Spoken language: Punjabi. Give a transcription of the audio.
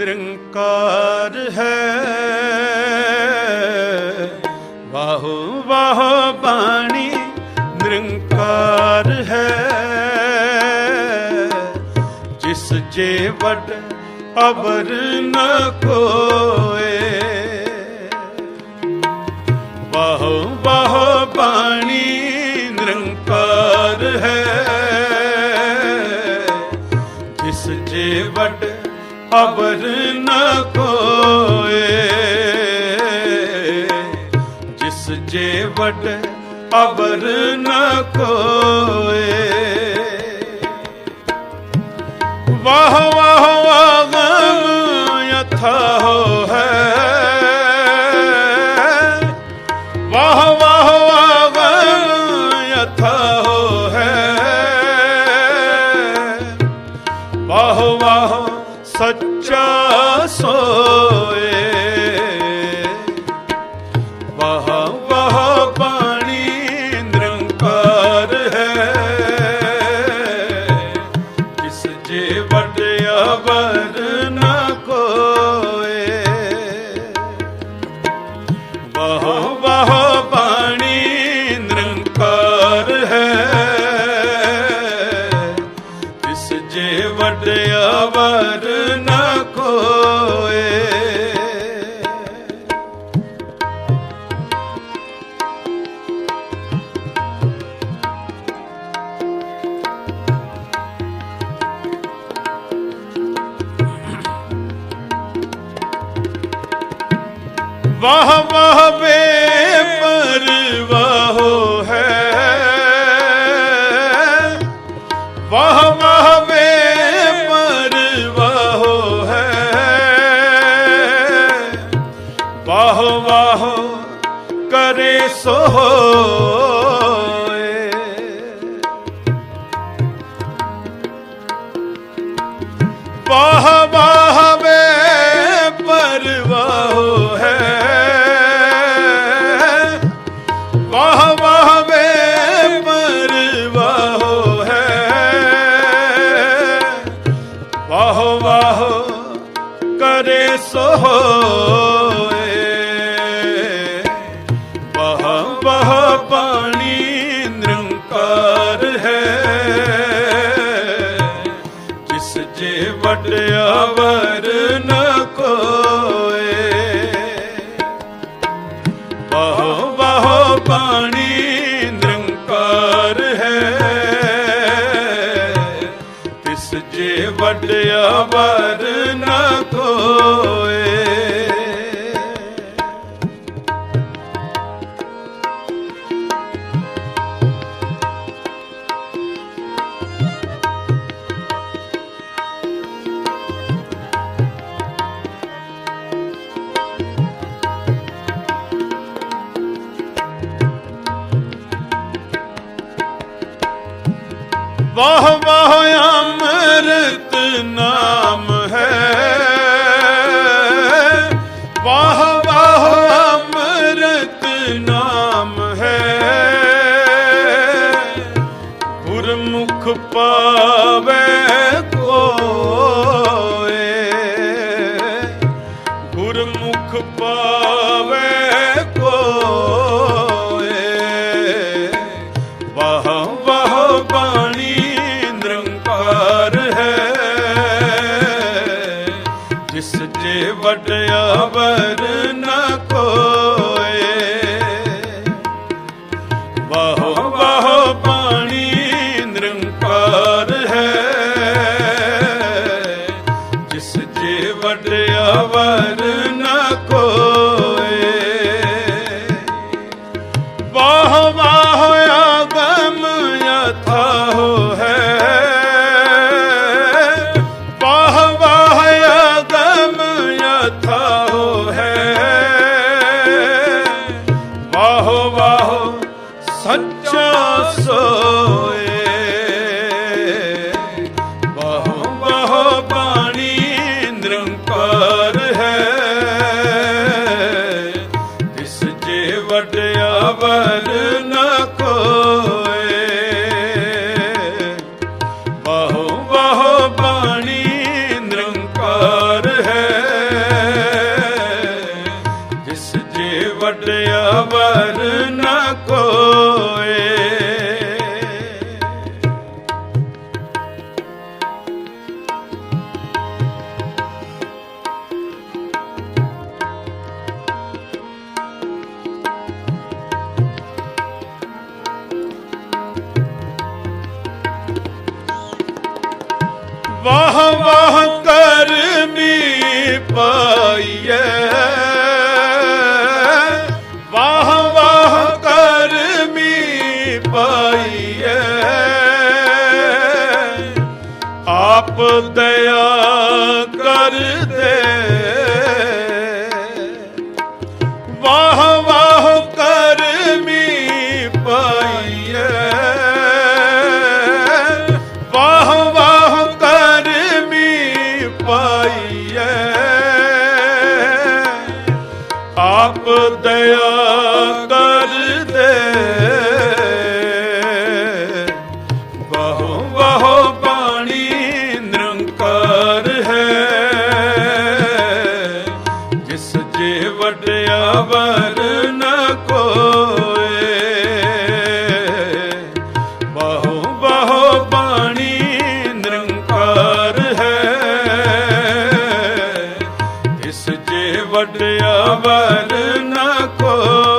ਨਿਰੰਕਾਰ ਹੈ। ਵਾਹੋ ਵਾਹੋ ਬਾਣੀ ਨਿਰੰਕਾਰ ਹੈ। ਜਿਸ ਜੇ ਵਡ ਅਵਰ ਨ ਕੋਏ। ਵਾਹੋ ਵਾਹੋ ਬਾਣੀ ਅਬਰ ਨ ਕੋਏ। ਜਿਸ ਜੇ ਵਡ ਅਬਰ ਨ ਕੋਏ। ਵਾਹ ਵਾਹ ਵਾਗਮ ਯਥਾ ਹੈ ਸੱਚਾ ਸੋਏ। ਵਾਹ ਵਾਹ, ਬਾਣੀ ਨਿਰੰਕਾਰ ਹੈ। ਜਿਸ ਜੇ ਵਡਿਆ ਵਰ ਨਾ ਕੋਏ। ਵਾਹ ਵਾਹ, ਬਾਣੀ ਨਿਰੰਕਾਰ ਹੈ। ਜਿਸ ਜੇ ਵਡਿਆ ਵਰ ਵਾਹ ਵਾਹ ਵੇ ਪਰਵਾਹੋ ਹੈ। ਵਾਹ ਵਾਹ ਵੇ ਪਰਵਾਹੋ ਹੈ। ਵਾਹ ਵਾਹ ਕਰੇ ਸੋ ਹੋਏ ਹੋਏ ਵਾਹ ਵਾਹ ਪਾਣੀ ਨਿਰੰਕਾਰ ਹੈ ਜਿਸ ਜੇ ਵਡਿਆ ਵਰ ਨ ਕੋਏ ਵਾਹ ਵਾਹ ਪਾਣੀ ਨਿਰੰਕਾਰ ਹੈ ਤਿਸ ਜੇ ਵਡਿਆ ਵਰ ਵਾਹ ਵਾਹ ਅੰਮ੍ਰਿਤ ਨਾਮ ਹੈ। ਵਾਹ ਵਾਹ ਅੰਮ੍ਰਿਤ ਨਾਮ ਹੈ। ਗੁਰਮੁਖ ਪਾਵੇ ਕੋਏ। ਗੁਰਮੁਖ ਪਾਵੇ ਕੋਏ। ਵਾਹ ਵਾਹ oh. ਪਾਈਐ। ਵਾਹ ਵਾਹ ਕਰਮੀ ਪਾਈਐ। ਆਪ ਆਪ ਦਇਆ